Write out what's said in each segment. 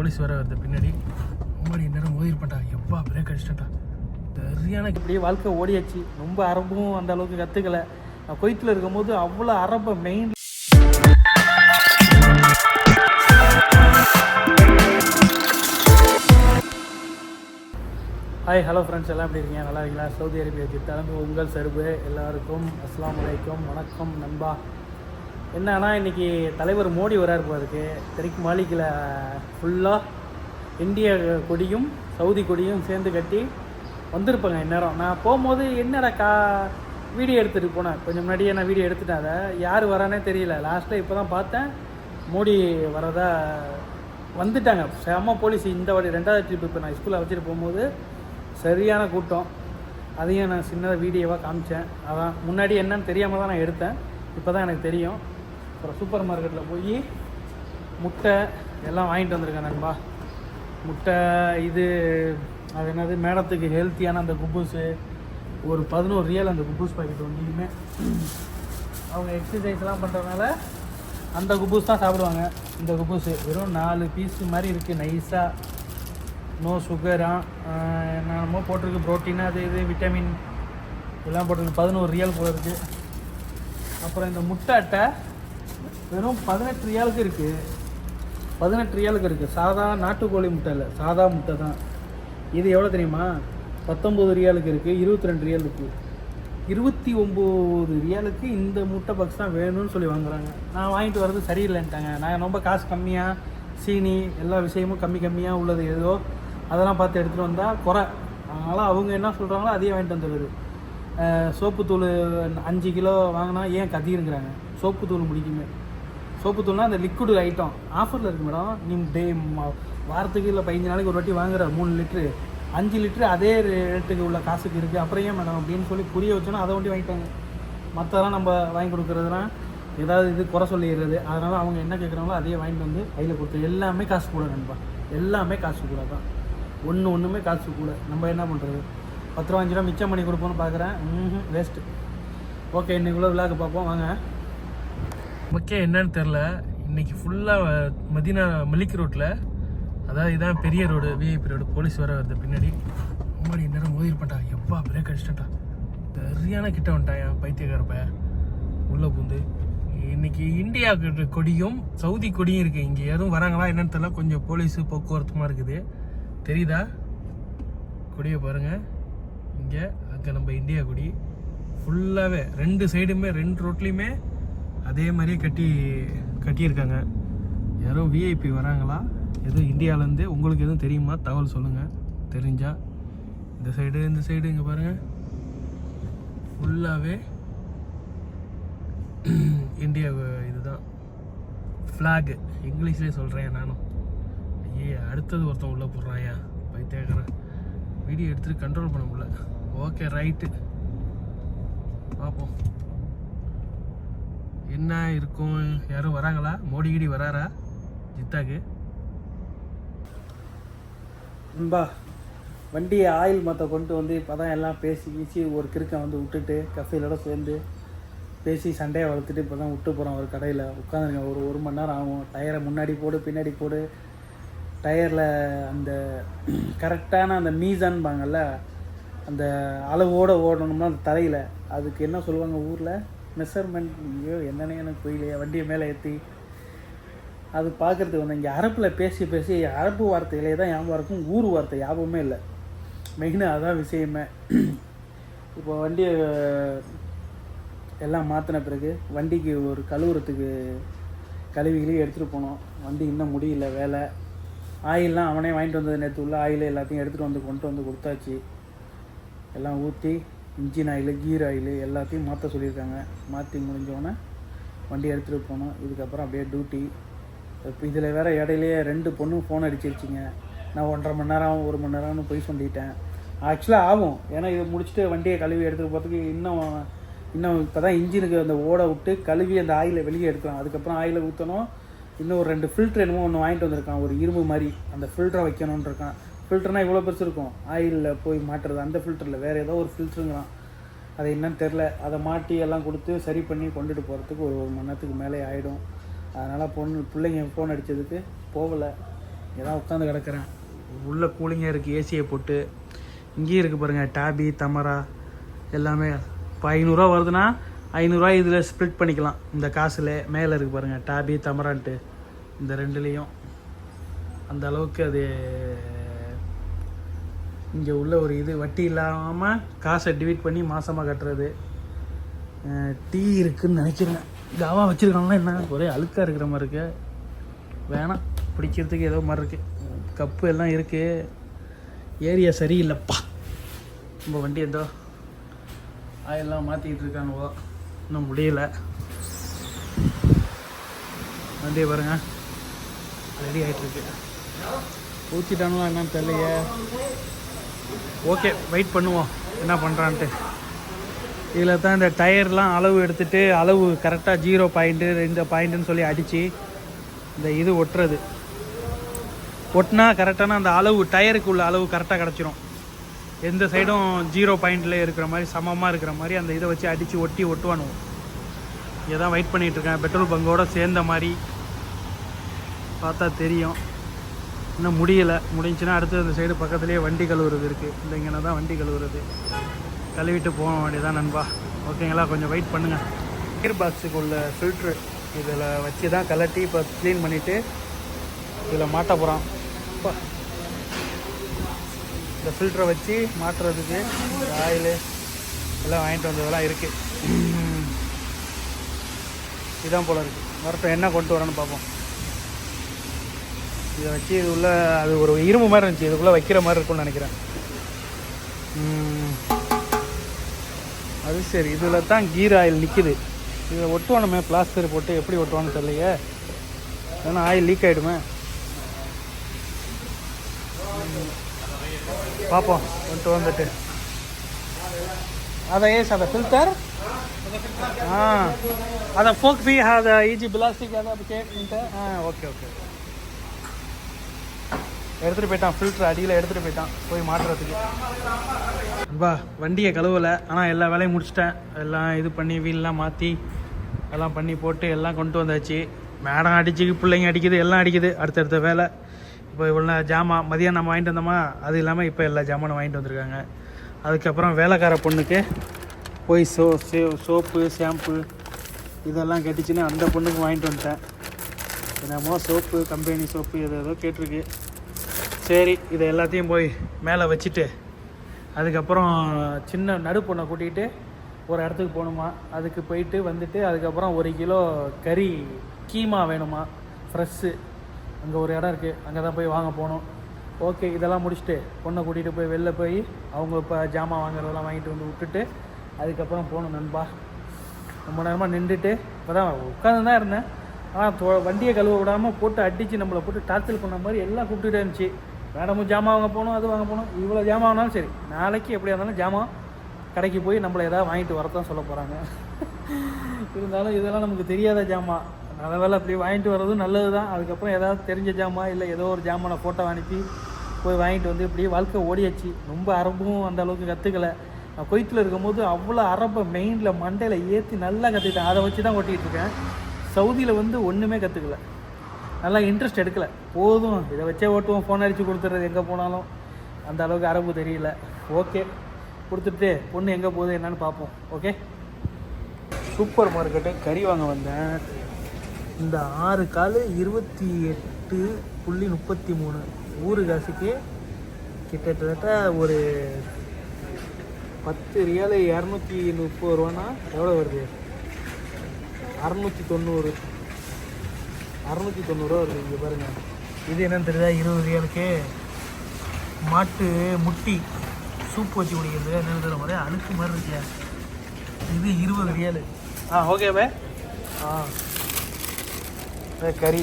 Police வர வருது பின்னாடி. முன்னாடி நேரம் மோதிருப்பேன்டா எப்பா பிரேக் அடிச்சிட்டா சரியான இப்படியே வாழ்க்கை ஓடியாச்சு. ரொம்ப அரபும் அந்த அளவுக்கு கற்றுக்கல நான் கொய்த்தில் இருக்கும்போது அவ்வளோ அரபை மெயின் ஹாய் ஹலோ ஃப்ரெண்ட்ஸ் எல்லாம் எப்படி இருக்கீங்க? நல்லா இருக்கீங்களா? சவுதி அரேபியா ஜித்தாலும் உங்கள் சருபு எல்லாருக்கும் அஸ்லாம் வலைக்கம் வணக்கம் நண்பா. என்னன்னா இன்றைக்கி தலைவர் மோடி வரார் போகிறதுக்கு தெற்கு மாளிகையில் ஃபுல்லாக இந்திய கொடியும் சவுதி கொடியும் சேர்ந்து கட்டி வந்திருப்பாங்க இந்நேரம். நான் போகும்போது என்னடா கா வீடியோ எடுத்துகிட்டு போனேன். கொஞ்சம் முன்னாடியே நான் வீடியோ எடுத்துட்டேன் அதை. யார் வரானே தெரியல. லாஸ்ட்டில் இப்போ தான் பார்த்தேன். மோடி வரதா வந்துட்டாங்க. செம்ம போலீஸ் இந்த வாட்டி ரெண்டாவது ட்ரிப் இப்போ நான் ஸ்கூலில் வச்சுட்டு போகும்போது சரியான கூட்டம். அதையும் நான் சின்னதாக வீடியோவாக காமிச்சேன். அதான் முன்னாடி என்னன்னு தெரியாமல் தான் நான் எடுத்தேன். இப்போ தான் எனக்கு தெரியும். அப்புறம் சூப்பர் மார்க்கெட்டில் போய் முட்டை எல்லாம் வாங்கிட்டு வந்திருக்கேன் நண்பா. முட்டை இது அது என்னது மேடத்துக்கு ஹெல்த்தியான அந்த குப்பூஸு ஒரு பதினோரு ரியல் அந்த குப்பூஸ் பாக்கெட் ஒன்றையுமே அவங்க எக்ஸசைஸ்லாம் பண்ணுறதுனால அந்த குப்பூஸ் தான் சாப்பிடுவாங்க. இந்த குப்பூஸு வெறும் நாலு பீஸ் மாதிரி இருக்குது நைஸாக நோ சுகரா என்னென்னமோ போட்டிருக்கு ப்ரோட்டீன் அது இது விட்டமின் எல்லாம் போட்டிருக்கு பதினோரு ரியல் போல இருக்குது அப்புறம் இந்த முட்டை அட்டை வெறும் பதினெட்டு ரியாலுக்கு இருக்குது பதினெட்டு ரியாலுக்கு இருக்குது சாதா நாட்டுக்கோழி முட்டை இல்லை. சாதா முட்டை தான். இது எவ்வளோ தெரியுமா? பத்தொம்பது ரியாலுக்கு இருக்குது இருபத்தி ரெண்டு ரியால் இருக்குது இருபத்தி ஒம்பது ரியாலுக்கு இந்த முட்டை பாக்ஸ் தான் வேணும்னு சொல்லி வாங்குறாங்க. நான் வாங்கிட்டு வர்றது சரியில்லைன்ட்டாங்க. நான் ரொம்ப காசு கம்மியாக சீனி எல்லா விஷயமும் கம்மி கம்மியாக உள்ளது ஏதோ அதெல்லாம் பார்த்து எடுத்துகிட்டு வந்தால் குறை. அதனால் அவங்க என்ன சொல்கிறாங்களோ அதையே வாங்கிட்டு வந்துடுது. சோப்புத்தூள் அஞ்சு கிலோ வாங்கினா ஏன் கத்திருங்கிறாங்க சோப்புத்தூள் முடிக்குமே. சோப்பு தூள்னா அந்த லிக்விட் ஐட்டம் ஆஃபரில் இருக்கு மேடம் நீ டே வாரத்துக்கு இல்லை பதினஞ்சு நாளைக்கு ஒரு வாட்டி வாங்குற மூணு லிட்ரு அஞ்சு லிட்ரு அதே ரேட்டுக்கு உள்ள காசுக்கு இருக்குது அப்புறம் ஏன் மேடம் அப்படின்னு சொல்லி புரிய வச்சோன்னா அதை ஒண்டி வாங்கிட்டாங்க. மற்றதெல்லாம் நம்ம வாங்கி கொடுக்குறதுலாம் ஏதாவது இது குறை சொல்லிடுறது. அதனால் அவங்க என்ன கேட்குறாங்களோ அதையே வாங்கிட்டு வந்து கையில் கொடுத்து எல்லாமே காசு கூட நண்பா. எல்லாமே காசு கூட தான். ஒன்று ஒன்றுமே காசு கூட. நம்ம என்ன பண்ணுறது பத்து ரூபா அஞ்சு ரூபா மிச்சம் பண்ணி கொடுப்போம்னு பார்க்குறேன் ம் வேஸ்ட்டு ஓகே இன்றைக்குள்ளே விழாக்கு பார்ப்போம். வாங்க. முக்கியம் என்னன்னு தெரில இன்னைக்கு ஃபுல்லாக மதினா மலிக் ரோட்டில் அதாவது இதான் பெரிய ரோடு விஐபி ரோடு போலீஸ் வர வருது பின்னாடி. முன்னாடி நேரம் மோதிருப்பேன்டா எப்பா பிரேக் அடிச்சிட்டா சரியான கிட்ட வந்துட்டான் பைத்தியக்காரப்ப. உள்ளே பூந்து. இன்னைக்கு இந்தியா கொடியும் சவுதி கொடியும் இருக்குது இங்கே எதுவும் வராங்களா என்னன்னு தெரியல. கொஞ்சம் போலீஸு போக்குவரத்துமாக இருக்குது. தெரியுதா? கொடியை பாருங்கள் இங்கே அங்கே நம்ம இந்தியா கொடி. ஃபுல்லாகவே ரெண்டு சைடுமே ரெண்டு ரோட்லேயுமே அதே மாதிரியே கட்டி கட்டியிருக்காங்க. யாரோ விஐபி வராங்களா? எதுவும் இந்தியாவிலேருந்து உங்களுக்கு எதுவும் தெரியுமா? தகவல் சொல்லுங்கள் தெரிஞ்சால் இந்த சைடு இந்த சைடு இங்கே பாருங்கள் ஃபுல்லாகவே இந்தியா இதுதான். ஃப்ளாகு இங்கிலீஷ்லேயே சொல்கிறேன் நானும். ஐயே அடுத்தது ஒருத்தன் உள்ளே போடுறாயா? பைத்தியக்காரன். வீடியோ எடுத்துகிட்டு கண்ட்ரோல் பண்ண முடியல. ஓகே ரைட்டு பார்ப்போம் என்ன இருக்கும்? யாரும் வராங்களா? மோடி கீடி வராரா? ஜித்தாக்கு? நண்பா வண்டியை ஆயில் மற்ற கொண்டு வந்து இப்போ தான் எல்லாம் பேசி கீசி ஒரு கிறுக்கன் வந்து விட்டுட்டு கஃபைலோட சேர்ந்து பேசி சண்டையை வளர்த்துட்டு இப்போ தான் விட்டு போகிறோம் ஒரு கடையில். உட்காந்துருங்க ஒரு ஒரு மணி நேரம் ஆகும். டயரை முன்னாடி போடு பின்னாடி போடு. டயரில் அந்த கரெக்டான அந்த மீசான்பாங்கல்ல அந்த அளவோடு ஓடணும்னா அந்த தரையில். அதுக்கு என்ன சொல்லுவாங்க ஊரில்? மெஷர்மெண்ட் ஐயோ என்னென்ன எனக்கு புரியலையே வண்டியை மேலே ஏற்றி அது பார்க்குறதுக்கு வந்து இங்கே அரப்பில் பேசி பேசி அரப்பு வார்த்தைகளே தான் ஞாபகம் இருக்கும். ஊர் வார்த்தை ஞாபகமே இல்லை. மெயினாக அதான் விஷயமே. இப்போ வண்டியை எல்லாம் மாற்றின பிறகு வண்டிக்கு ஒரு கழுவுறதுக்கு கழுவிகளையும் எடுத்துகிட்டு போனோம். வண்டி இன்னும் முடியல வேலை. ஆயிலெலாம் அவனே வாங்கிட்டு வந்தது நேற்று உள்ள ஆயில் எல்லாத்தையும் எடுத்துகிட்டு வந்து கொண்டு வந்து கொடுத்தாச்சு. எல்லாம் ஊற்றி இன்ஜின் ஆயில் கீர் ஆயில் எல்லாத்தையும் மாற்ற சொல்லியிருக்காங்க. மாற்றி முடிஞ்சோடனே வண்டி எடுத்துகிட்டு போனோம் இதுக்கப்புறம் அப்படியே டியூட்டி இப்போ இதில் வேறு இடையிலேயே ரெண்டு பொண்ணும் ஃபோன் அடிச்சிருச்சிங்க. நான் ஒன்றரை மணி நேரம் ஒரு மணி நேரம்னு போய் சொல்லிட்டேன். ஆக்சுவலாக ஆகும். ஏன்னா இதை முடிச்சுட்டு வண்டியை கழுவி எடுத்துகிட்டு போகிறதுக்கு இன்னும் இன்னும் இப்போ தான் இன்ஜினுக்கு அந்த ஓட விட்டு கழுவி அந்த ஆயிலை வெளியே எடுக்கலாம். அதுக்கப்புறம் ஆயிலை ஊற்றணும் இன்னும் ஒரு ரெண்டு ஃபில்ட்ரு என்னமோ ஒன்று வாங்கிட்டு வந்திருக்கான். ஒரு இரும்பு மாதிரி. அந்த ஃபில்டரை வைக்கணுன்றிருக்கான் ஃபில்டர்னால் இவ்வளோ பெருசு இருக்கும். ஆயிலில் போய் மாட்டுறது அந்த ஃபில்டரில் வேறு ஏதோ ஒரு ஃபில்டருங்கிறான் அது என்னன்னு தெரில அதை மாட்டி எல்லாம் கொடுத்து சரி பண்ணி கொண்டுட்டு போகிறதுக்கு ஒரு ஒரு மணி நேரத்துக்கு மேலே ஆகிடும் அதனால் பொண்ணு பிள்ளைங்க ஃபோன் அடித்ததுக்கு போகலை. ஏதாவது உட்காந்து கிடக்கிறேன். உள்ளே கூலிங்காக இருக்குது ஏசியை போட்டு. இங்கேயும் இருக்குது பாருங்கள் டேபி தமரா எல்லாமே. இப்போ ஐநூறுரூவா வருதுன்னா ஐநூறுரூவா இதில் ஸ்ப்ளிட் பண்ணிக்கலாம். இந்த காசில் மேலே இருக்குது பாருங்கள் டேபி தமரான்ட்டு இந்த ரெண்டுலேயும். அந்த அளவுக்கு அது இங்கே உள்ள ஒரு இது வட்டி இல்லாமல் காசை டிவைட் பண்ணி மாதமாக கட்டுறது. டீ இருக்குன்னு நினைக்கிறேன். காவா வச்சுருக்காங்களா என்ன? ஒரே அழுக்காக இருக்கிற மாதிரி இருக்கு. வேணாம் பிடிக்கிறதுக்கு ஏதோ மாதிரி இருக்குது கப்பு எல்லாம் இருக்குது ஏரியா சரியில்லைப்பா. நம்ம வண்டி ஏதோ ஆயெல்லாம் மாற்றிக்கிட்டு இருக்கானுவோ. இன்னும் முடியல. வண்டியை பாருங்க. ரெடி ஆகிட்டுருக்கு ஊற்றிட்டானுவா என்னன்னு தெரியலையே. ஓகே வெயிட் பண்ணுவோம். என்ன பண்ணுறான்ட்டு இதில் தான் இந்த டயர்லாம் அளவு எடுத்துகிட்டு அளவு கரெக்டாக ஜீரோ பாயிண்ட்டு ரெண்டு பாயிண்ட்டுன்னு சொல்லி அடித்து இந்த இது ஒட்டுறது. ஒட்டினா கரெக்டான அந்த அளவு டயருக்கு உள்ள அளவு கரெக்டாக கிடச்சிரும். எந்த சைடும் ஜீரோ பாயிண்ட்டில் இருக்கிற மாதிரி சமமாக இருக்கிற மாதிரி அந்த இதை வச்சு அடித்து ஒட்டி ஒட்டுவானுவோம் இதான் வெயிட் பண்ணிகிட்டு இருக்கேன். பெட்ரோல் பங்கோடு சேர்ந்த மாதிரி பார்த்தா தெரியும். இன்னும் முடியலை. முடிஞ்சுன்னா அடுத்து அந்த சைடு பக்கத்துலேயே வண்டி கழுவுறது இருக்குது இந்த இங்கே தான் வண்டி கழுவுறது. கழுவிட்டு போக வேண்டியதான் நண்பா. ஓகேங்களா கொஞ்சம் வெயிட் பண்ணுங்கள் கியர் பாக்ஸுக்கு உள்ள ஃபில்ட்ரு இதில் வச்சு தான் கலட்டி இப்போ க்ளீன் பண்ணிவிட்டு இதில் மாட்ட போகிறோம் இப்போ இந்த ஃபில்டரை வச்சு மாட்டுறதுக்கு ஆயிலு எல்லாம் வாங்கிட்டு வந்ததெல்லாம் இருக்குது இதான் போல இருக்குது வரட்டும் என்ன கொண்டு வரேன்னு பார்ப்போம். இதை வச்சு இது உள்ள அது ஒரு இரும்பு மாதிரி இருந்துச்சு இதுக்குள்ளே வைக்கிற மாதிரி இருக்கும்னு நினைக்கிறேன் அது சரி இதில் தான் கீர் ஆயில் நிற்கிது இதில் ஒட்டுவானுமே பிளாஸ்டர் போட்டு எப்படி ஒட்டுவான்னு தெரியலையே ஏன்னா ஆயில் லீக் ஆகிடுமே பார்ப்போம் கொண்டு வந்துட்டு அதை ஏஸ் அதை ஃபில்டர் ஆ அதை ஃபோக் பி அதை ஈஜி பிளாஸ்டிக் அதை கேட்டு ஆ ஓகே ஓகே எடுத்துகிட்டு போயிட்டான். ஃபில்டர் அடியில் எடுத்துகிட்டு போயிட்டான். போய் மாட்டுறதுக்கு. அப்பா வண்டியை கழுவலை. ஆனால் எல்லா வேலையும் முடிச்சிட்டேன். எல்லாம் இது பண்ணி வீல்லாம் மாற்றி எல்லாம் பண்ணி போட்டு எல்லாம் கொண்டு வந்தாச்சு. மேடம் அடிச்சு பிள்ளைங்க அடிக்குது எல்லாம் அடிக்குது. அடுத்தடுத்த வேலை. இப்போ இவ்வளோ ஜாமான் மதியம் நம்ம வாங்கிட்டு வந்தோமா? அது இல்லாமல் இப்போ எல்லா ஜாமானும் வாங்கிட்டு வந்திருக்காங்க. அதுக்கப்புறம் வேலைக்கார பொண்ணுக்கு போய் சோ சே சோப்பு ஷாம்பு இதெல்லாம் கட்டிச்சுன்னு அந்த பொண்ணுக்கு வாங்கிட்டு வந்துட்டேன். என்னமோ சோப்பு கம்பெனி சோப்பு எது ஏதோ கேட்டிருக்கு. சரி இதை எல்லாத்தையும் போய் மேலே வச்சுட்டு அதுக்கப்புறம் சின்ன நடு பொண்ணை கூட்டிகிட்டு ஒரு இடத்துக்கு போகணுமா? அதுக்கு போயிட்டு வந்துட்டு அதுக்கப்புறம் ஒரு கிலோ கறி கீமா வேணுமா? ஃப்ரெஷ்ஷு அங்கே ஒரு இடம் இருக்குது அங்கே தான் போய் வாங்க போகணும். ஓகே இதெல்லாம் முடிச்சுட்டு பொண்ணை கூட்டிகிட்டு போய் வெளில போய் அவங்க இப்போ ஜாமான் வாங்குறதெல்லாம் வாங்கிட்டு வந்து விட்டுட்டு அதுக்கப்புறம் போகணும் நண்பா. ரொம்ப நேரமாக நின்றுட்டு இப்போ தான் உட்காந்து தான் இருந்தேன் ஆனால் வண்டியை கழுவ விடாமல் போட்டு அடித்து நம்மளை போட்டு டார்ச்சல் பண்ண மாதிரி எல்லாம் கூப்பிட்டுட்டே இருந்துச்சு. மேடமும் ஜாமான் வாங்க போகணும் அது வாங்க போகணும். இவ்வளோ ஜாமான் சரி நாளைக்கு எப்படியா இருந்தாலும் ஜாமான் கடைக்கு போய் நம்மளை ஏதாவது வாங்கிட்டு வரதான் சொல்ல போகிறாங்க இருந்தாலும் இதெல்லாம் நமக்கு தெரியாத ஜாமான். நல்ல வேலை அப்படி வாங்கிட்டு வர்றதும் நல்லது தான் அதுக்கப்புறம் ஏதாவது தெரிஞ்ச ஜாமான் இல்லை ஏதோ ஒரு ஜாமானை ஃபோட்டோ அனுப்பி போய் வாங்கிட்டு வந்து இப்படி வாழ்க்கை ஓடியாச்சு. ரொம்ப அரபும் அந்த அளவுக்கு கற்றுக்கலை நான் கொய்த்தில் இருக்கும்போது அவ்வளோ அரபை மெயினில் மண்டையில் ஏற்றி நல்லா கற்றுக்கிட்டேன் அதை வச்சு தான் ஓட்டிகிட்டு இருக்கேன். சவுதியில் வந்து ஒன்றுமே கற்றுக்கல நல்லா இன்ட்ரெஸ்ட் எடுக்கல. போதும். இதை வச்சே ஓட்டுவோம். ஃபோன் அடித்து கொடுத்துட்றது எங்கே போனாலும். அந்த அளவுக்கு அரபு தெரியல. ஓகே கொடுத்துட்டு பொண்ணு எங்கே போகுது என்னன்னு பார்ப்போம். ஓகே சூப்பர் மார்க்கெட்டு கறி வாங்க வந்தேன். இந்த ஆறு கால் இருபத்தி எட்டு புள்ளி முப்பத்தி மூணு. ஊறு காசுக்கு கிட்டத்தட்ட ஒரு பத்து ரியாலு இரநூத்தி முப்பது ரூபானா எவ்வளோ வருது? அறநூற்றி தொண்ணூறு. அறநூற்றி தொண்ணூறுரூவா வருது இங்கே பாருங்கள் இது என்னன்னு தெரியுதா? இருபது ரியாலுக்கு மாட்டு முட்டி சூப் வச்சு குடிக்கிறது. என்னன்னு தெரியல மாதிரி அழுக்கு மாதிரி இருக்கு. இது இருபது ரியாலு. ஆ ஓகே பே ஆ. கறி.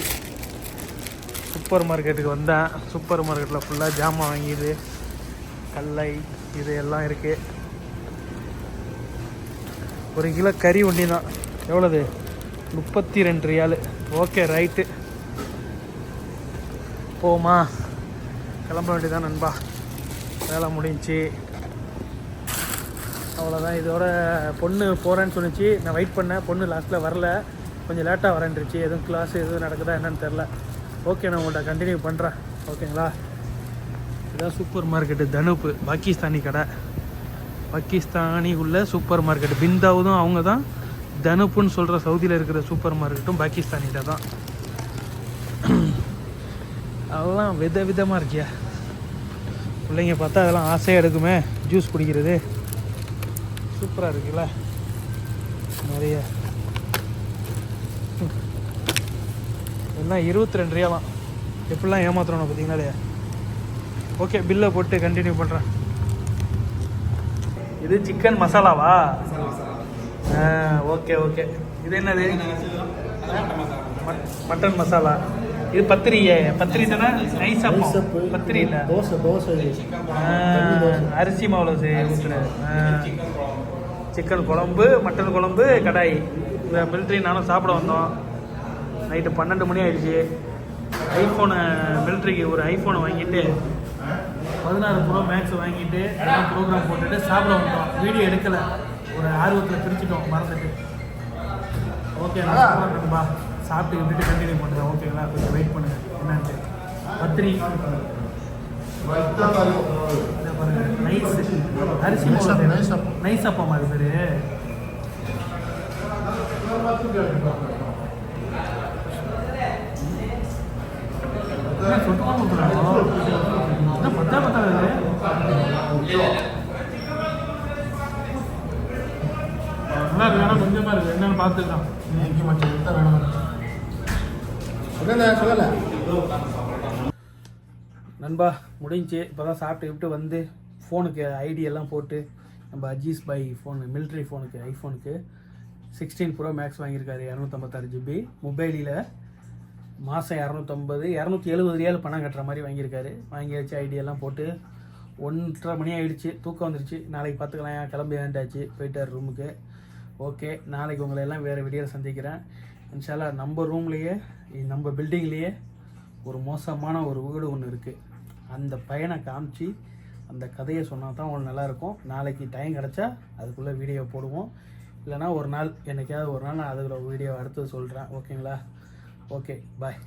சூப்பர் மார்க்கெட்டுக்கு வந்தேன். சூப்பர் மார்க்கெட்டில் ஃபுல்லாக ஜாமான் வாங்கிது. கல்லை இது எல்லாம் இருக்குது ஒரு கிலோ கறி ஒண்டி தான் எவ்வளோது முப்பத்தி ரெண்டு ரியாலு. ஓகே ரைட்டு போமா கிளம்ப வேண்டியதான் நண்பா. வேலை முடிஞ்சுச்சு அவ்வளோதான் இதோட பொண்ணு போகிறேன்னு சொன்னிச்சு. நான் வெயிட் பண்ணேன். பொண்ணு லாஸ்ட்டில் வரல. கொஞ்சம் லேட்டாக வரேன்ருச்சு எதுவும் கிளாஸ் எதுவும் நடக்குதா என்னன்னு தெரில ஓகே நான் உங்கள்கிட்ட கண்டினியூ பண்ணுறேன் ஓகேங்களா இதான் சூப்பர் மார்க்கெட்டு தனுப்பு பாகிஸ்தானி கடை. பாகிஸ்தானி உள்ள சூப்பர் மார்க்கெட் பிந்தாவதும் அவங்க தான் தனுப்புன்னு சொல்கிற சவுதியில் இருக்கிற சூப்பர் மார்க்கெட்டும் பாகிஸ்தானிகிட்ட தான். அதெல்லாம் வித விதமாக இருக்கியா? பிள்ளைங்க பார்த்தா அதெல்லாம் ஆசையாக எடுக்குமே. ஜூஸ் குடிக்கிறது. சூப்பராக இருக்குல்ல? நிறைய. எல்லாம் இருபத்தி ரெண்டு ரூபாலாம் எப்படிலாம் ஏமாத்துறோம் பார்த்தீங்களா ஓகே பில்லை போட்டு கண்டினியூ பண்ணுறேன் இது சிக்கன் மசாலாவா ஓகே ஓகே. இது என்னது? மட்- மட்டன் மசாலா. இது பத்திரியே. பத்திரி தானே நைஸ் அப்பம். பத்திரி இல்லை தோசை தோசை. அரிசி மாவில் ஊற்றுறது சிக்கன் குழம்பு. மட்டன் குழம்பு கடாய். இந்த மிலிட்ரி நானும் சாப்பிட வந்தோம். நைட்டு பன்னெண்டு மணி ஆயிடுச்சு. ஐஃபோனு மிலிட்ரிக்கு ஒரு ஐஃபோனை வாங்கிட்டு பதினாறு ப்ரோ மேக்ஸ் வாங்கிட்டு ப்ரோக்ராம் போட்டுட்டு சாப்பிட வந்தோம். வீடியோ எடுக்கலை. ஒரு ஆர்வத்தில் பிரிச்சுட்டோம் மறந்துட்டு. ஓகே நண்பா சாப்பிட்டு விட்டுட்டு கண்டினியூ பண்ணுறேன் ஓகேங்களா கொஞ்சம் வெயிட் பண்ணுங்கள் என்னன்ட்டு. பத்திரி நைஸ் அரிசி நைஸ் அப்பம் அது பேரு. என்ன சுத்தமா என்னன்னு பார்த்துக்கலாம் இன்னைக்கு மச்சம் விட்டா வேணும். சொல்லல சொல்லல. நண்பா முடிஞ்சு இப்போ தான் சாப்பிட்டு விட்டு வந்து ஃபோனுக்கு ஐடி எல்லாம் போட்டு நம்ம அஜீஸ் பை ஃபோனு மிலிட்ரி ஃபோனுக்கு ஐஃபோனுக்கு சிக்ஸ்டீன் ப்ரோ மேக்ஸ் வாங்கியிருக்காரு இரநூத்தம்பத்தாறு ஜிபி மொபைலில் மாதம் இரநூத்தம்பது இரநூத்தி எழுபது ரியால் பணம் கட்டுற மாதிரி வாங்கியிருக்காரு. வாங்கி வச்சு ஐடி எல்லாம் போட்டு ஒன்றரை மணி ஆயிடுச்சு தூக்கம் வந்துருச்சு. நாளைக்கு பார்த்துக்கலாம் கிளம்பி வேண்டாச்சு போயிட்டார் ரூமுக்கு ஓகே நாளைக்கு உங்களை எல்லாம் வேறு வீடியோவில் சந்திக்கிறேன். இன்ஷால்லா நம்ம ரூம்லேயே நம்ம பில்டிங்லேயே ஒரு மோசமான ஒரு வீடு ஒன்று இருக்குது அந்த பையனை காமிச்சு அந்த கதையை சொன்னால் தான் உங்களுக்கு நல்லாயிருக்கும் நாளைக்கு டைம் கிடச்சா அதுக்குள்ளே வீடியோ போடுவோம். இல்லைனா ஒரு நாள் என்னைக்காவது ஒரு நாள் நான் அதுக்குள்ள வீடியோ அடுத்து சொல்கிறேன் ஓகேங்களா? Okay bye